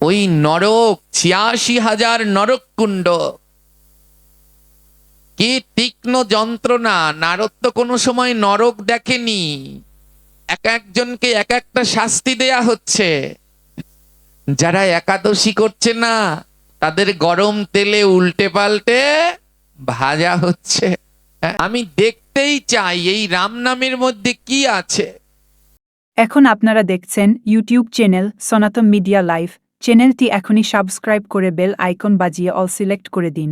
ওই নরক ছিয়াশি হাজার নরক কুণ্ড। কি তীক্ষ্ণ যন্ত্রণা নারদ তো কোনো সময় নরক দেখেনি। এক একজনকে এক একটা শাস্তি দেয়া হচ্ছে। যারা একাদশী করছে না তাদের গরম তেলে উল্টে পাল্টে ভাজা হচ্ছে। হ্যাঁ, আমি দেখতেই চাই এই রাম নামের মধ্যে কি আছে। এখন আপনারা দেখছেন YouTube channel Sanatan media live চ্যানেলটি এখনই সাবস্ক্রাইব করে বেল আইকন বাজিয়ে অল সিলেক্ট করে দিন।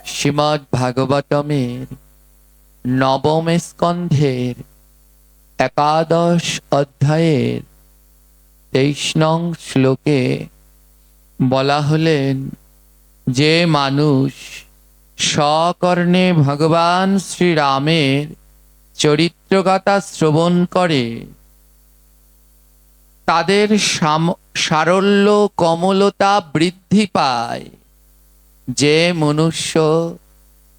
শ্রীমৎ ভাগবতমের নবম স্কন্ধের একাদশ অধ্যায়ের তেইশ নং শ্লোকে বলা হলেন, যে মানুষ স্বকর্ণে ভগবান শ্রীরামের চরিত্রকথা শ্রবণ করে তাদের সারল্য কমলতা বৃদ্ধি পায়। যে মনুষ্য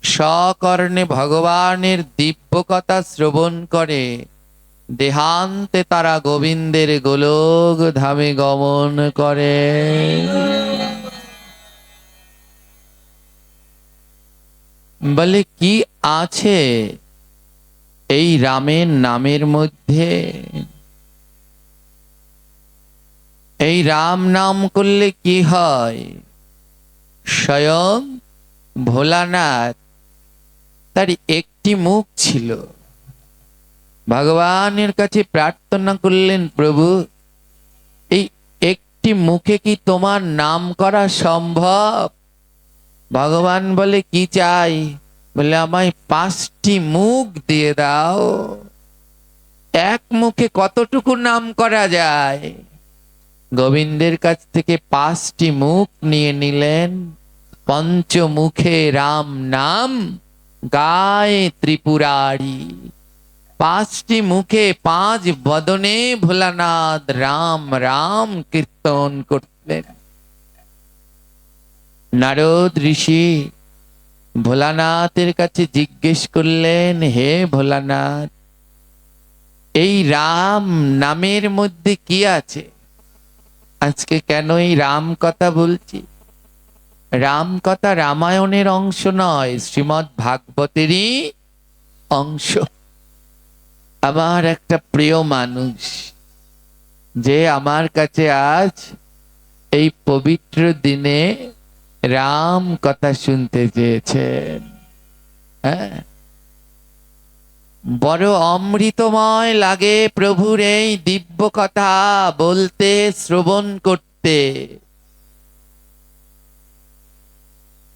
সকর্ণে ভগবানের দিব্য কথা শ্রবণ করে, দেহান্তে তারা গোবিন্দের গোলক ধামে গমন করে। বলে, কি আছে এই রামের নামের মধ্যে? এই রাম নাম করলে কি হয়? স্বয়ং ভোলানাথ। তার একটি মুখ ছিল। ভগবানের কাছে প্রার্থনা করলেন, প্রভু, এই একটি মুখে কি তোমার নাম করা সম্ভব? ভগবান বলে, কি চাই? বলে, আমায় পাঁচটি মুখ দিয়ে দাও। এক মুখে কতটুকু নাম করা যায়? গোবিন্দের কাছ থেকে পাঁচটি মুখ নিয়ে নিলেন। পঞ্চমুখে রাম নাম, গায়ে ত্রিপুরারি। পাঁচটি মুখে পাঁচ বদনে ভোলানাথ রাম রাম কীর্তন করতেন নারদ ঋষি ভোলানাথের কাছে জিজ্ঞেস করলেন, হে ভোলানাথ, এই রাম নামের মধ্যে কি আছে? আজকে কেন এই রাম কথা বলছি? রাম কথা রামায়ণের অংশ নয় শ্রীমৎ ভাগবতেরই অংশ। আমার একটা প্রিয় মানুষ, যে আমার কাছে আজ এই পবিত্র দিনে রাম কথা শুনতে চেয়েছেন। হ্যাঁ? বড় অমৃতময় লাগে প্রভুর এই দিব্য কথা বলতে, শ্রবণ করতে।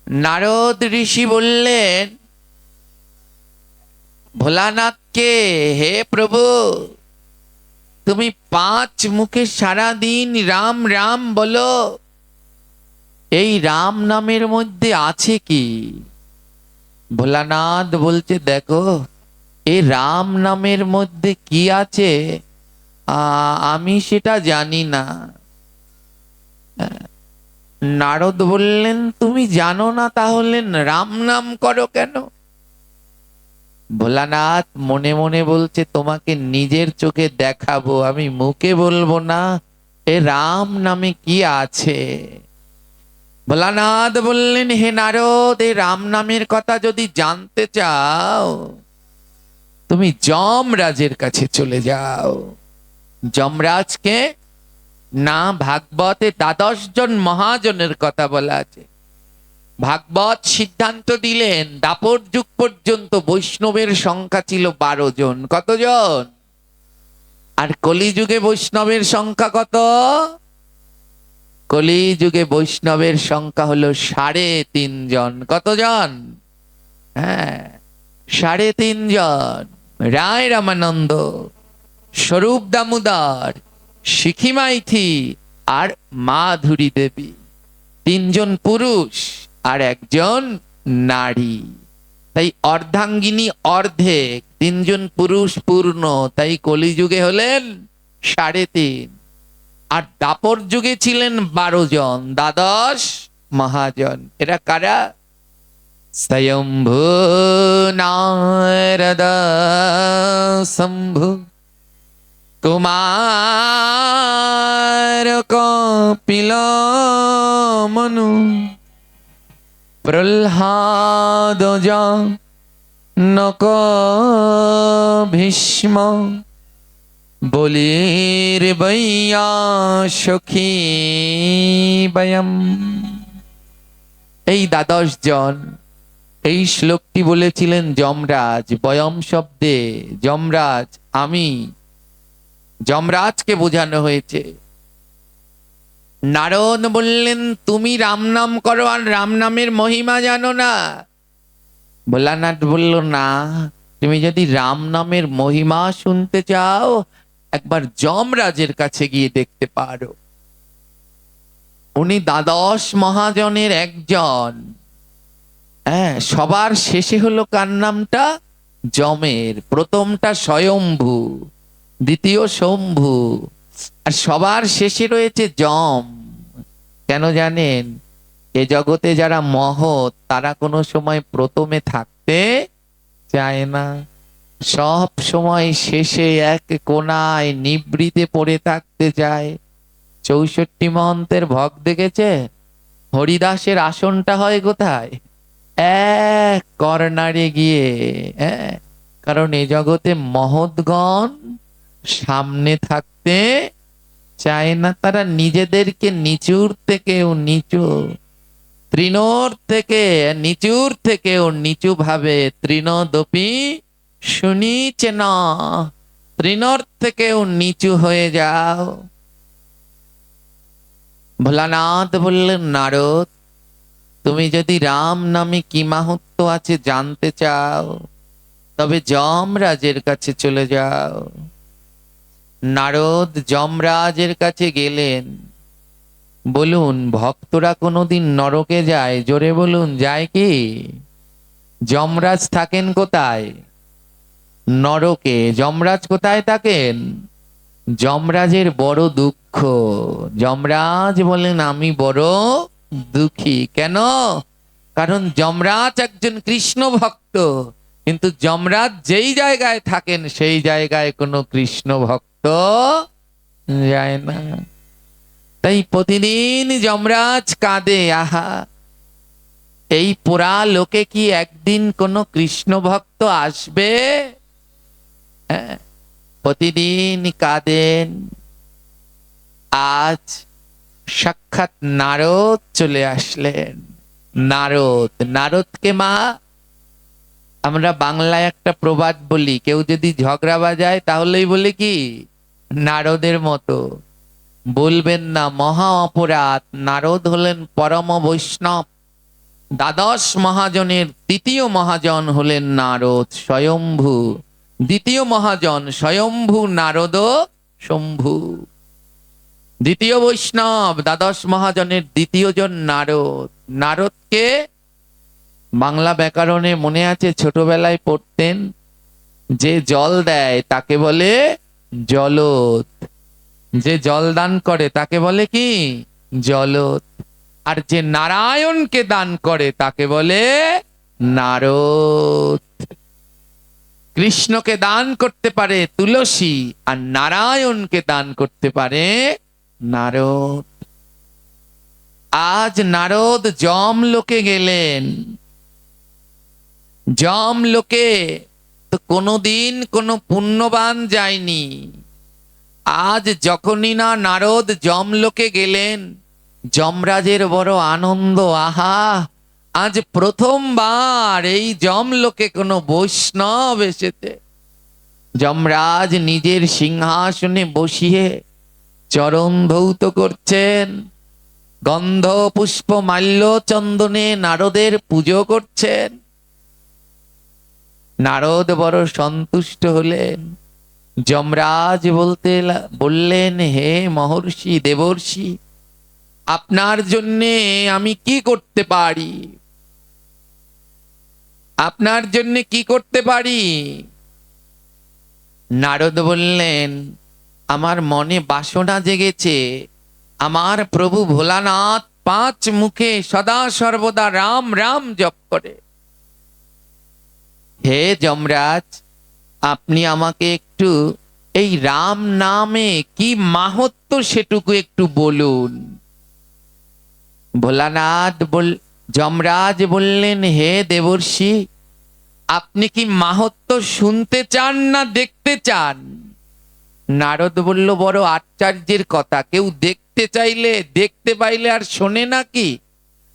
নারদ ঋষি বললেন ভোলানাথকে হে প্রভু, তুমি পাঁচ মুখে সারা দিন রাম রাম বলো। এই রাম নামের মধ্যে আছে কি? ভোলানাথ বলছে, দেখো এই রাম নামের মধ্যে কি আছে? আমি সেটা জানি না। নারদ বললেন, তুমি জানো না তাহলে রাম নাম করো কেন? ভোলানাথ মনে মনে বলছে, তোমাকে নিজের চোখে দেখাবো, আমি মুখে বলব না। এ রাম নামে কি আছে? ভোলানাথ বললেন, হে নারদ, এ রাম নামের কথা যদি জানতে চাও তুমি যমরাজের কাছে চলে যাও। যমরাজকে না ভাগবতে দ্বাদশ জন মহাজনের কথা বলা আছে। ভাগবত সিদ্ধান্ত দিলেন দাপর যুগ পর্যন্ত বৈষ্ণবের সংখ্যা ছিল বারো জন। কতজন? আর কলিযুগে বৈষ্ণবের সংখ্যা কত? কলিযুগে বৈষ্ণবের সংখ্যা হলো সাড়ে তিন জন কতজন? হ্যাঁ সাড়ে তিন জন রায় রামানন্দ, স্বরূপ দামোদর শিখিমাইথি আর মাধুরী দেবী। তিনজন পুরুষ আর একজন নারী। তাই অর্ধাঙ্গিনী অর্ধেক, তিনজন পুরুষ পূর্ণ, তাই কলিযুগে হলেন সাড়ে তিন। আর দাপর যুগে ছিলেন বারো জন, দ্বাদশ মহাজন। এরা কারা? নারদ শম্ভু। কুমার কুবের কপিল মনু। প্রহ্লাদ নক ভীষ্ম। বলির বৈয়া সখী বয়ম। এই দ্বাদশ জন এই শ্লোকটি বলেছিলেন যমরাজ, বয়ম শব্দে, যমরাজ, আমি যমরাজকে বোঝানো হয়েছে। নারদ বললেন, তুমি রাম নাম করো আর রাম নামের মহিমা জানো না। ভোলানাথ বলল, না, তুমি যদি রাম নামের মহিমা শুনতে চাও, একবার যমরাজের কাছে গিয়ে দেখতে পারো। উনি দ্বাদশ মহাজনের একজন। হ্যাঁ সবার শেষে হলো কার নামটা? যমের। প্রথমটা স্বয়ম্ভু, দ্বিতীয় শম্ভু, আর সবার শেষে রয়েছে যম। কেন জানেন? এ জগতে যারা মহৎ, তারা কোনো সময় প্রথমে থাকতে চায় না। সব সময় শেষে এক কোনায় নিবৃতে পড়ে থাকতে চায়। চৌষট্টি মহন্তের ভগ দেখেছে হরিদাসের আসনটা হয় কোথায়? এক কর্নারে গিয়ে হ্যাঁ? কারণ এ জগতে মহৎগণ সামনে থাকতে চায় না, তারা নিজেদেরকে নিচুর থেকেও নিচু, তৃণর থেকে নিচুর থেকেও নিচু ভাবে তৃণদপি শুনিছে না, তৃণর থেকেও নিচু হয়ে যাও। ভোলানাথ বললেন, নারদ তুমি যদি রাম নামে কি মাহাত্ম আছে জানতে চাও, তবে যমরাজের কাছে চলে যাও। নারদ যমরাজের কাছে গেলেন। বলুন, ভক্তরা কোনোদিন নরকে যায়? জোরে বলুন, যায় কি? যমরাজ থাকেন কোথায়? নরকে। যমরাজ কোথায় থাকেন? যমরাজের বড় দুঃখ। যমরাজ বলেন, আমি বড় দুঃখী। কেন? কারণ যমরাজ একজন কৃষ্ণ ভক্ত। কিন্তু যমরাজ যেই জায়গায় থাকেন সেই জায়গায় কোনো কৃষ্ণ ভক্ত যায় না। তাই প্রতিদিন যমরাজ কাঁদে আহা এই পোড়া লোকে কি একদিন কোনো কৃষ্ণ ভক্ত আসবে? হ্যাঁ, প্রতিদিন কাঁদেন। আজ সাক্ষাৎ নারদ চলে আসলেন। নারদ, নারদকে মা, আমরা বাংলায় একটা প্রবাদ বলি, কেউ যদি ঝগড়া বাজায় তাহলেই বলে কি? নারদের মতো। বলবেন না, মহা অপরাধ, নারদ হলেন পরম বৈষ্ণব। দ্বাদশ মহাজনের দ্বিতীয় মহাজন হলেন নারদ স্বয়ম্ভু। দ্বিতীয় মহাজন স্বয়ম্ভু নারদ শম্ভু। দ্বিতীয় বৈষ্ণব, দ্বাদশ মহাজনের দ্বিতীয় জন নারদ। নারদকে বাংলা ব্যাকরণে মনে আছে, ছোটবেলায় পড়তেন, যে জল দেয় তাকে বলে জলদ। যে জল দান করে তাকে বলে কি? জলদ। আর যে নারায়ণকে দান করে তাকে বলে নারদ। কৃষ্ণকে দান করতে পারে তুলসী, আর নারায়ণকে দান করতে পারে নারদ, আজ নারদ জম লোকে গেলেন। জম লোকে তো কোনোদিন কোনো পুণ্যবান যায়নি। আজ যখনই না নারদ যমলোকে গেলেন, যমরাজের বড় আনন্দ, আহা! আজ প্রথমবার এই যমলোকে কোনো বৈষ্ণব এসেছে। যমরাজ নিজের সিংহাসনে বসিয়ে চরণ ধৌত করছেন। গন্ধ, পুষ্প, মাল্য, চন্দনে নারদের পুজো করছেন। নারদ বড় সন্তুষ্ট হলেন। যমরাজ বলতে বললেন, হে মহর্ষি, দেবর্ষি, আপনার জন্যে আমি কি করতে পারি? আপনার জন্য কি করতে পারি? নারদ বললেন আমার মনে বাসনা জেগেছে। আমার প্রভু ভোলানাথ পাঁচ মুখে সদা সর্বদা রাম রাম জপ করে। হে যমরাজ, আপনি আমাকে একটু এই রাম নামে কি মাহাত্ম সেটুকু একটু বলুন। ভোলানাথ বল, যমরাজ বললেন, হে দেবর্ষি, আপনি কি মাহাত্ম শুনতে চান না দেখতে চান? নারদ বলল, বড় আশ্চর্যের কথা, কেউ দেখতে চাইলে, দেখতে পাইলে আর শোনে নাকি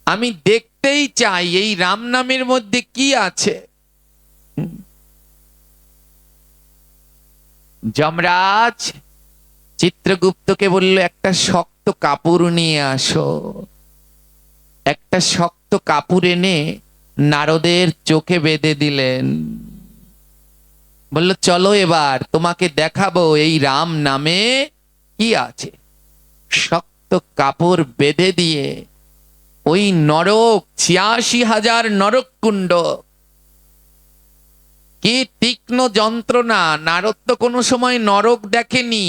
আমি দেখতেই চাই, এই রাম নামের মধ্যে কি আছে? যমরাজ চিত্রগুপ্তকে বলল, একটা শক্ত কাপড় নিয়ে আসো। একটা শক্ত কাপড় এনে নারদের চোখে বেঁধে দিলেন। বলল, চলো এবার, তোমাকে দেখাবো এই রাম নামে কি আছে। শক্ত কাপড় বেঁধে দিয়ে ওই নরক, ছিয়াশি হাজার নরক কুণ্ড কি তীক্ষ্ণ যন্ত্রণা, নারদ তো কোনো সময় নরক দেখেনি।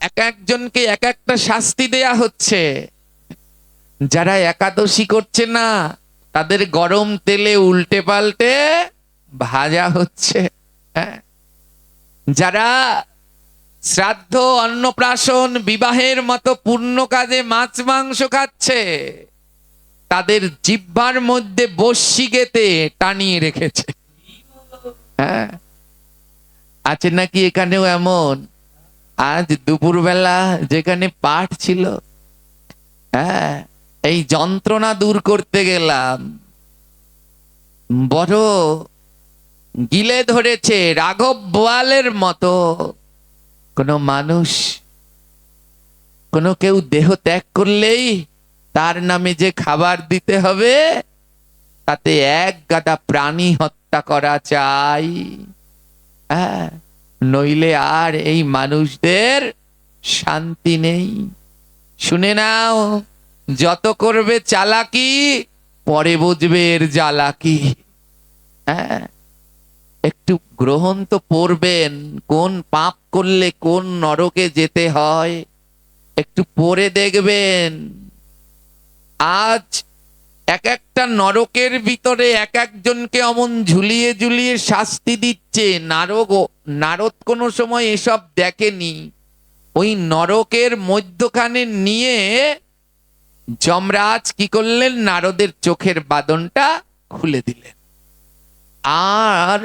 এক একজনকে এক একটা শাস্তি দেয়া হচ্ছে। যারা একাদশী করছে না, তাদের গরম তেলে উল্টে পাল্টে ভাজা হচ্ছে। যারা শ্রাদ্ধ, অন্নপ্রাশন, বিবাহের মতো পূর্ণ কাজে মাছ, মাংস খাচ্ছে, তাদের জিহ্বার মধ্যে বসি গেতে টানিয়ে রেখেছে। হ্যাঁ? আছে নাকি এখানেও এমন? আজ দুপুরবেলা যেখানে পাঠ ছিল হ্যাঁ এই যন্ত্রণা দূর করতে গেলাম। বড় গিলে ধরেছে রাঘব বোয়ালের মতো। কোনো মানুষ, কোনো কেউ দেহ ত্যাগ করলেই তার নামে যে খাবার দিতে হবে, তাতে এক গাদা প্রাণী হত্যা করা চাই। হ্যাঁ নইলে আর এই মানুষদের শান্তি নেই। শুনে নাও, যত করবে চালাকি, পরে বুঝবে এর জ্বালাকি। হ্যাঁ একটু গ্রহণ তো পড়বেন কোন পাপ করলে কোন নরকে যেতে হয়, একটু পড়ে দেখবেন। আজ এক একটা নরকের ভিতরে এক একজনকে অমন ঝুলিয়ে ঝুলিয়ে শাস্তি দিচ্ছে। নারক নারদ কোনো সময় এসব দেখেনি। ওই নরকের মধ্যখানে নিয়ে যমরাজ কি করলেন? নারদের চোখের বাদনটা খুলে দিলেন। আর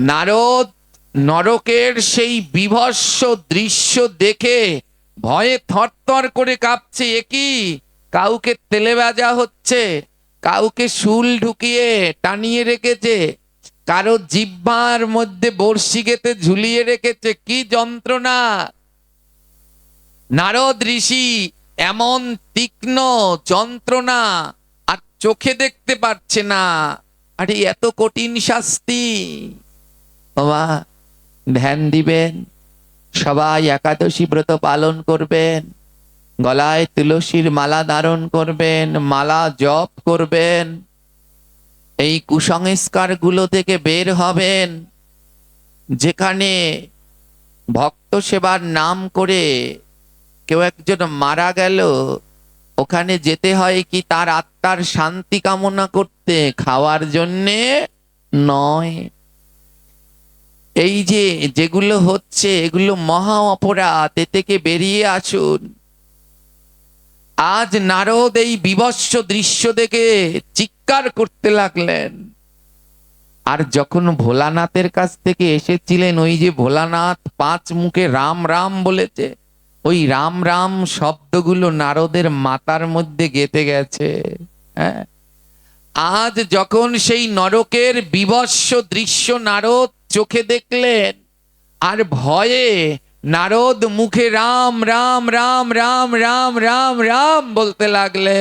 নারদ নরকের সেই বিভৎস দৃশ্য দেখে ভয়ে থরথর করে কাঁপছে একই কাউকে তেলে ভাজা হচ্ছে? কাউকে শুল ঢুকিয়ে টানিয়ে রেখেছে? কারও জিহ্বার মধ্যে বর্ষি গেতে ঝুলিয়ে রেখেছে? কি যন্ত্রণা? নারদ ঋষি, এমন তীক্ষ্ণ যন্ত্রণা আর চোখে দেখতে পারছে না। আরে, এত কঠিন শাস্তি। বাবা, ধ্যান দিবেন। সবাই একাদশী ব্রত পালন করবেন। গলায় তুলসীর মালা ধারণ করবেন, মালা জপ করবেন। এই কুসংস্কারগুলো থেকে বের হবেন। যেখানে ভক্ত সেবার নাম করে কেউ একজন মারা গেল, ওখানে যেতে হয় কি তার আত্মার শান্তি কামনা করতে, খাওয়ার জন্যে? নয়। এই যে যেগুলো হচ্ছে, এগুলো মহা অপরাধ, এ থেকে বেরিয়ে আসুন। আজ নারদ এই বিভৎস দৃশ্য দেখে চিৎকার করতে লাগলেন। আর যখন ভোলানাথের কাছ থেকে এসেছিলেন, ওই যে ভোলানাথ পাঁচ মুখে রাম রাম বলেছে, ওই রাম রাম শব্দগুলো নারদের মাতার মধ্যে গেঁথে গেছে। হ্যাঁ? আজ যখন সেই নরকের বিভৎস দৃশ্য নারদ চোখে দেখলেন আর ভয়ে নারদ মুখে রাম রাম রাম রাম রাম রাম রাম বলতে লাগলে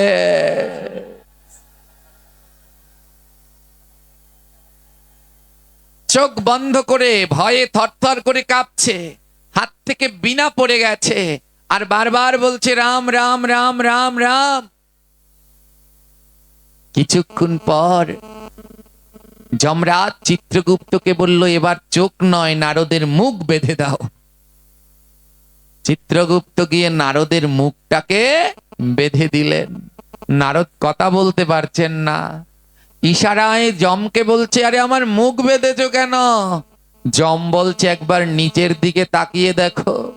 চোখ বন্ধ করে ভয়ে থরথর করে কাঁপছে, হাত থেকে বিনা পড়ে গেছে আর বারবার বলছে, রাম রাম রাম রাম রাম। কিছুক্ষণ পর যমরাজ চিত্রগুপ্তকে বলল, এবার চোখ নয়, নারদের মুখ বেঁধে দাও। চিত্রগুপ্ত গিয়ে নারদের মুখটাকে বেঁধে দিলেন। নারদ কথা বলতে পারছেন না। ইশারায় জমকে বলছে, আরে, আমার মুখ বেঁধেছো কেন? জম বলছে, একবার নিচের দিকে তাকিয়ে দেখো।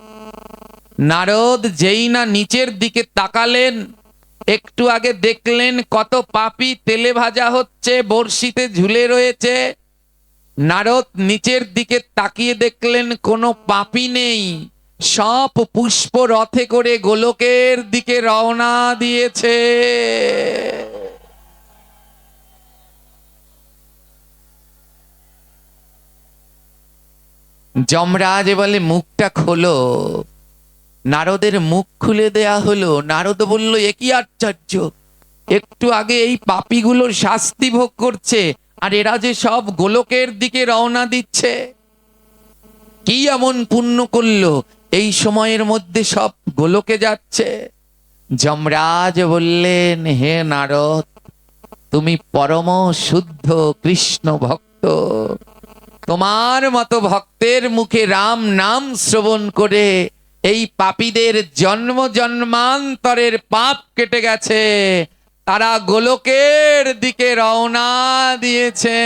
নারদ যেই না নিচের দিকে তাকালেন একটু আগে দেখলেন কত পাপি তেলে ভাজা হচ্ছে, বড়শিতে ঝুলে রয়েছে। নারদ নিচের দিকে তাকিয়ে দেখলেন কোনো পাপি নেই। সব পুষ্প রথে করে গোলকের দিকে রওনা দিয়েছে। যমরাজ বলে, মুখটা খোলো। নারদের মুখ খুলে দেয়া হলো। নারদ বলল একই আশ্চর্য! একটু আগে এই পাপিগুলো শাস্তি ভোগ করছে, আর এরা যে সব গোলকের দিকে রওনা দিচ্ছে। কি এমন পুণ্য করল? এই সময়ের মধ্যে সব গোলকে যাচ্ছে। যমরাজ বললেন, হে নারদ, তুমি পরম শুদ্ধ কৃষ্ণ ভক্ত। তোমার মতো ভক্তের মুখে রাম নাম শ্রবণ করে এই পাপীদের জন্ম জন্মান্তরের পাপ কেটে গেছে। তারা গোলকের দিকে রওনা দিয়েছে